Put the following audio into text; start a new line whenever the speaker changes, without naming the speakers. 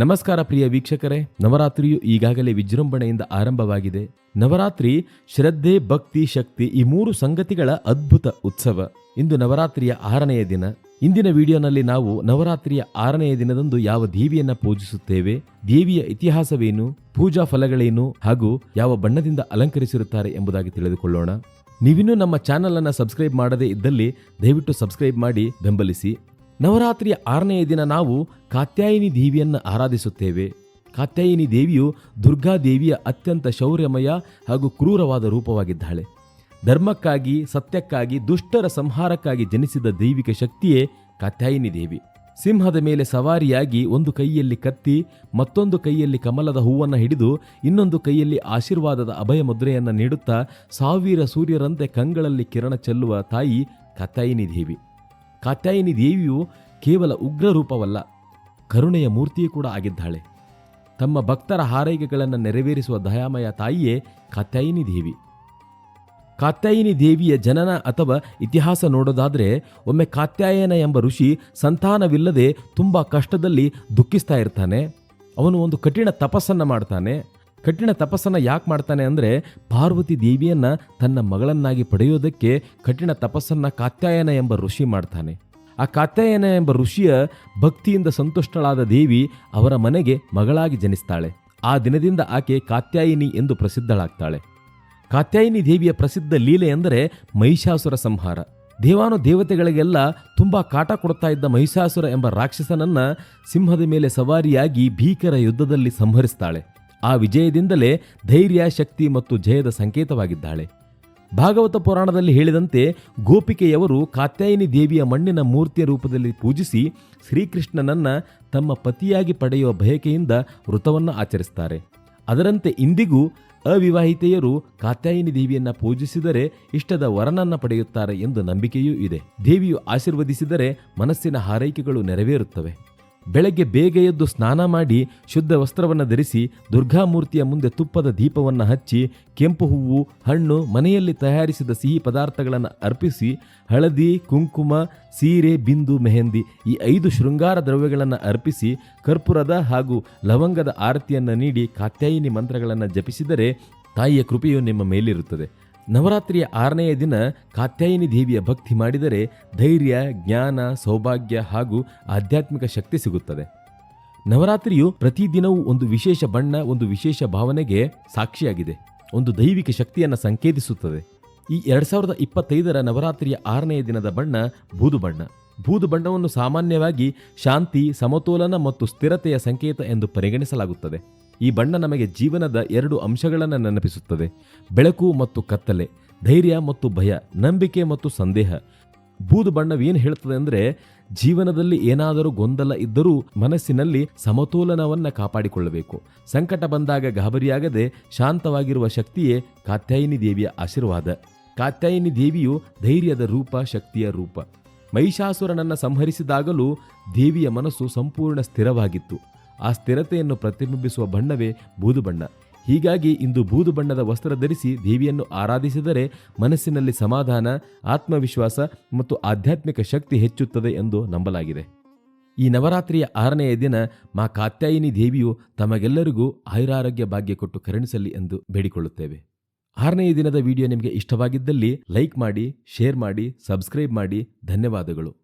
ನಮಸ್ಕಾರ ಪ್ರಿಯ ವೀಕ್ಷಕರೇ, ನವರಾತ್ರಿಯು ಈಗಾಗಲೇ ವಿಜೃಂಭಣೆಯಿಂದ ಆರಂಭವಾಗಿದೆ. ನವರಾತ್ರಿ ಶ್ರದ್ಧೆ, ಭಕ್ತಿ, ಶಕ್ತಿ ಈ ಮೂರು ಸಂಗತಿಗಳ ಅದ್ಭುತ ಉತ್ಸವ. ಇಂದು ನವರಾತ್ರಿಯ ಆರನೆಯ ದಿನ. ಇಂದಿನ ವಿಡಿಯೋನಲ್ಲಿ ನಾವು ನವರಾತ್ರಿಯ ಆರನೆಯ ದಿನದಂದು ಯಾವ ದೇವಿಯನ್ನ ಪೂಜಿಸುತ್ತೇವೆ, ದೇವಿಯ ಇತಿಹಾಸವೇನು, ಪೂಜಾ ಫಲಗಳೇನು ಹಾಗೂ ಯಾವ ಬಣ್ಣದಿಂದ ಅಲಂಕರಿಸಿರುತ್ತಾರೆ ಎಂಬುದಾಗಿ ತಿಳಿದುಕೊಳ್ಳೋಣ. ನೀವಿನ್ನೂ ನಮ್ಮ ಚಾನಲ್ ಅನ್ನ ಸಬ್ಸ್ಕ್ರೈಬ್ ಮಾಡದೇ ಇದ್ದಲ್ಲಿ ದಯವಿಟ್ಟು ಸಬ್ಸ್ಕ್ರೈಬ್ ಮಾಡಿ ಬೆಂಬಲಿಸಿ. ನವರಾತ್ರಿಯ ಆರನೆಯ ದಿನ ನಾವು ಕಾತ್ಯಾಯಿನಿ ದೇವಿಯನ್ನು ಆರಾಧಿಸುತ್ತೇವೆ. ಕಾತ್ಯಾಯಿನಿ ದೇವಿಯು ದುರ್ಗಾ ದೇವಿಯ ಅತ್ಯಂತ ಶೌರ್ಯಮಯ ಹಾಗೂ ಕ್ರೂರವಾದ ರೂಪವಾಗಿದ್ದಾಳೆ. ಧರ್ಮಕ್ಕಾಗಿ, ಸತ್ಯಕ್ಕಾಗಿ, ದುಷ್ಟರ ಸಂಹಾರಕ್ಕಾಗಿ ಜನಿಸಿದ ದೈವಿಕ ಶಕ್ತಿಯೇ ಕಾತ್ಯಾಯಿನಿ ದೇವಿ. ಸಿಂಹದ ಮೇಲೆ ಸವಾರಿಯಾಗಿ ಒಂದು ಕೈಯಲ್ಲಿ ಕತ್ತಿ, ಮತ್ತೊಂದು ಕೈಯಲ್ಲಿ ಕಮಲದ ಹೂವನ್ನು ಹಿಡಿದು, ಇನ್ನೊಂದು ಕೈಯಲ್ಲಿ ಆಶೀರ್ವಾದದ ಅಭಯ ಮುದ್ರೆಯನ್ನು ನೀಡುತ್ತಾ, ಸಾವಿರ ಸೂರ್ಯರಂತೆ ಕಂಗಳಲ್ಲಿ ಕಿರಣ ಚೆಲ್ಲುವ ತಾಯಿ ಕಾತ್ಯಾಯಿನಿ ದೇವಿ. ಕಾತ್ಯಾಯಿನಿ ದೇವಿಯು ಕೇವಲ ಉಗ್ರ ರೂಪವಲ್ಲ ಕರುಣೆಯ ಮೂರ್ತಿಯೂ ಕೂಡ ಆಗಿದ್ದಾಳೆ. ತಮ್ಮ ಭಕ್ತರ ಹಾರೈಕೆಗಳನ್ನು ನೆರವೇರಿಸುವ ದಯಾಮಯ ತಾಯಿಯೇ ಕಾತ್ಯಾಯಿನಿ ದೇವಿ. ಕಾತ್ಯಾಯಿನಿ ದೇವಿಯ ಜನನ ಅಥವಾ ಇತಿಹಾಸ ನೋಡೋದಾದರೆ, ಒಮ್ಮೆ ಕಾತ್ಯಾಯನ ಎಂಬ ಋಷಿ ಸಂತಾನವಿಲ್ಲದೆ ತುಂಬ ಕಷ್ಟದಲ್ಲಿ ದುಃಖಿಸ್ತಾ ಇರ್ತಾನೆ. ಅವನು ಒಂದು ಕಠಿಣ ತಪಸ್ಸನ್ನು ಮಾಡ್ತಾನೆ. ಕಠಿಣ ತಪಸ್ಸನ್ನು ಯಾಕೆ ಮಾಡ್ತಾನೆ ಅಂದರೆ ಪಾರ್ವತಿ ದೇವಿಯನ್ನ ತನ್ನ ಮಗಳನ್ನಾಗಿ ಪಡೆಯೋದಕ್ಕೆ ಕಠಿಣ ತಪಸ್ಸನ್ನು ಕಾತ್ಯಾಯನ ಎಂಬ ಋಷಿ ಮಾಡ್ತಾನೆ. ಆ ಕಾತ್ಯಾಯನ ಎಂಬ ಋಷಿಯ ಭಕ್ತಿಯಿಂದ ಸಂತುಷ್ಟಳಾದ ದೇವಿ ಅವರ ಮನೆಗೆ ಮಗಳಾಗಿ ಜನಿಸ್ತಾಳೆ. ಆ ದಿನದಿಂದ ಆಕೆ ಕಾತ್ಯಾಯಿನಿ ಎಂದು ಪ್ರಸಿದ್ಧಳಾಗ್ತಾಳೆ. ಕಾತ್ಯಾಯಿನಿ ದೇವಿಯ ಪ್ರಸಿದ್ಧ ಲೀಲೆ ಎಂದರೆ ಮಹಿಷಾಸುರ ಸಂಹಾರ. ದೇವಾನು ದೇವತೆಗಳಿಗೆಲ್ಲ ತುಂಬ ಕಾಟ ಕೊಡ್ತಾ ಇದ್ದ ಮಹಿಷಾಸುರ ಎಂಬ ರಾಕ್ಷಸನನ್ನ ಸಿಂಹದ ಮೇಲೆ ಸವಾರಿಯಾಗಿ ಭೀಕರ ಯುದ್ಧದಲ್ಲಿ ಸಂಹರಿಸ್ತಾಳೆ. ಆ ವಿಜಯದಿಂದಲೇ ಧೈರ್ಯ, ಶಕ್ತಿ ಮತ್ತು ಜಯದ ಸಂಕೇತವಾಗಿದ್ದಾಳೆ. ಭಾಗವತ ಪುರಾಣದಲ್ಲಿ ಹೇಳಿದಂತೆ ಗೋಪಿಕೆಯವರು ಕಾತ್ಯಾಯಿನಿ ದೇವಿಯ ಮಣ್ಣಿನ ಮೂರ್ತಿಯ ರೂಪದಲ್ಲಿ ಪೂಜಿಸಿ ಶ್ರೀಕೃಷ್ಣನನ್ನ ತಮ್ಮ ಪತಿಯಾಗಿ ಪಡೆಯುವ ಬಯಕೆಯಿಂದ ವೃತವನ್ನು ಆಚರಿಸ್ತಾರೆ. ಅದರಂತೆ ಇಂದಿಗೂ ಅವಿವಾಹಿತೆಯರು ಕಾತ್ಯಾಯಿನಿ ದೇವಿಯನ್ನು ಪೂಜಿಸಿದರೆ ಇಷ್ಟದ ವರನನ್ನು ಪಡೆಯುತ್ತಾರೆ ಎಂದು ನಂಬಿಕೆಯೂ ಇದೆ. ದೇವಿಯು ಆಶೀರ್ವದಿಸಿದರೆ ಮನಸ್ಸಿನ ಹಾರೈಕೆಗಳು ನೆರವೇರುತ್ತವೆ. ಬೆಳಗ್ಗೆ ಬೇಗ ಎದ್ದು ಸ್ನಾನ ಮಾಡಿ ಶುದ್ಧ ವಸ್ತ್ರವನ್ನು ಧರಿಸಿ ದುರ್ಗಾಮೂರ್ತಿಯ ಮುಂದೆ ತುಪ್ಪದ ದೀಪವನ್ನು ಹಚ್ಚಿ ಕೆಂಪು ಹೂವು, ಹಣ್ಣು, ಮನೆಯಲ್ಲಿ ತಯಾರಿಸಿದ ಸಿಹಿ ಪದಾರ್ಥಗಳನ್ನು ಅರ್ಪಿಸಿ ಹಳದಿ, ಕುಂಕುಮ, ಸೀರೆ, ಬಿಂದು, ಮೆಹಂದಿ ಈ ಐದು ಶೃಂಗಾರ ದ್ರವ್ಯಗಳನ್ನು ಅರ್ಪಿಸಿ ಕರ್ಪೂರದ ಹಾಗೂ ಲವಂಗದ ಆರತಿಯನ್ನು ನೀಡಿ ಕಾತ್ಯಾಯಿನಿ ಮಂತ್ರಗಳನ್ನು ಜಪಿಸಿದರೆ ತಾಯಿಯ ಕೃಪೆಯು ನಿಮ್ಮ ಮೇಲಿರುತ್ತದೆ. ನವರಾತ್ರಿಯ ಆರನೆಯ ದಿನ ಕಾತ್ಯಾಯಿನಿ ದೇವಿಯ ಭಕ್ತಿ ಮಾಡಿದರೆ ಧೈರ್ಯ, ಜ್ಞಾನ, ಸೌಭಾಗ್ಯ ಹಾಗೂ ಆಧ್ಯಾತ್ಮಿಕ ಶಕ್ತಿ ಸಿಗುತ್ತದೆ. ನವರಾತ್ರಿಯು ಪ್ರತಿದಿನವೂ ಒಂದು ವಿಶೇಷ ಬಣ್ಣ, ಒಂದು ವಿಶೇಷ ಭಾವನೆಗೆ ಸಾಕ್ಷಿಯಾಗಿದೆ. ಒಂದು ದೈವಿಕ ಶಕ್ತಿಯನ್ನು ಸಂಕೇತಿಸುತ್ತದೆ. ಈ ಎರಡು ಸಾವಿರದ ಇಪ್ಪತ್ತೈದರ ನವರಾತ್ರಿಯ ಆರನೆಯ ದಿನದ ಬಣ್ಣ ಬೂದು ಬಣ್ಣ. ಬೂದು ಬಣ್ಣವನ್ನು ಸಾಮಾನ್ಯವಾಗಿ ಶಾಂತಿ, ಸಮತೋಲನ ಮತ್ತು ಸ್ಥಿರತೆಯ ಸಂಕೇತ ಎಂದು ಪರಿಗಣಿಸಲಾಗುತ್ತದೆ. ಈ ಬಣ್ಣ ನಮಗೆ ಜೀವನದ ಎರಡು ಅಂಶಗಳನ್ನು ನೆನಪಿಸುತ್ತದೆ. ಬೆಳಕು ಮತ್ತು ಕತ್ತಲೆ, ಧೈರ್ಯ ಮತ್ತು ಭಯ, ನಂಬಿಕೆ ಮತ್ತು ಸಂದೇಹ. ಬೂದು ಬಣ್ಣವೇನು ಹೇಳ್ತದೆ ಅಂದರೆ ಜೀವನದಲ್ಲಿ ಏನಾದರೂ ಗೊಂದಲ ಇದ್ದರೂ ಮನಸ್ಸಿನಲ್ಲಿ ಸಮತೋಲನವನ್ನು ಕಾಪಾಡಿಕೊಳ್ಳಬೇಕು. ಸಂಕಟ ಬಂದಾಗ ಗಾಬರಿಯಾಗದೆ ಶಾಂತವಾಗಿರುವ ಶಕ್ತಿಯೇ ಕಾತ್ಯಾಯಿನಿ ದೇವಿಯ ಆಶೀರ್ವಾದ. ಕಾತ್ಯಾಯಿನಿ ದೇವಿಯು ಧೈರ್ಯದ ರೂಪ, ಶಕ್ತಿಯ ರೂಪ. ಮಹಿಷಾಸುರನನ್ನು ಸಂಹರಿಸಿದಾಗಲೂ ದೇವಿಯ ಮನಸ್ಸು ಸಂಪೂರ್ಣ ಸ್ಥಿರವಾಗಿತ್ತು. ಆ ಸ್ಥಿರತೆಯನ್ನು ಪ್ರತಿಬಿಂಬಿಸುವ ಬಣ್ಣವೇ ಬೂದು ಬಣ್ಣ ಹೀಗಾಗಿ ಇಂದು ಬೂದು ಬಣ್ಣದ ವಸ್ತ್ರ ಧರಿಸಿ ದೇವಿಯನ್ನು ಆರಾಧಿಸಿದರೆ ಮನಸ್ಸಿನಲ್ಲಿ ಸಮಾಧಾನ, ಆತ್ಮವಿಶ್ವಾಸ ಮತ್ತು ಆಧ್ಯಾತ್ಮಿಕ ಶಕ್ತಿ ಹೆಚ್ಚುತ್ತದೆ ಎಂದು ನಂಬಲಾಗಿದೆ. ಈ ನವರಾತ್ರಿಯ ಆರನೆಯ ದಿನ ಮಾ ಕಾತ್ಯಾಯಿನಿ ದೇವಿಯು ತಮಗೆಲ್ಲರಿಗೂ ಆಯುರಾರೋಗ್ಯ ಭಾಗ್ಯ ಕೊಟ್ಟು ಕರುಣಿಸಲಿ ಎಂದು ಬೇಡಿಕೊಳ್ಳುತ್ತೇವೆ. ಆರನೆಯ ದಿನದ ವಿಡಿಯೋ ನಿಮಗೆ ಇಷ್ಟವಾಗಿದ್ದಲ್ಲಿ ಲೈಕ್ ಮಾಡಿ, ಶೇರ್ ಮಾಡಿ, ಸಬ್ಸ್ಕ್ರೈಬ್ ಮಾಡಿ. ಧನ್ಯವಾದಗಳು.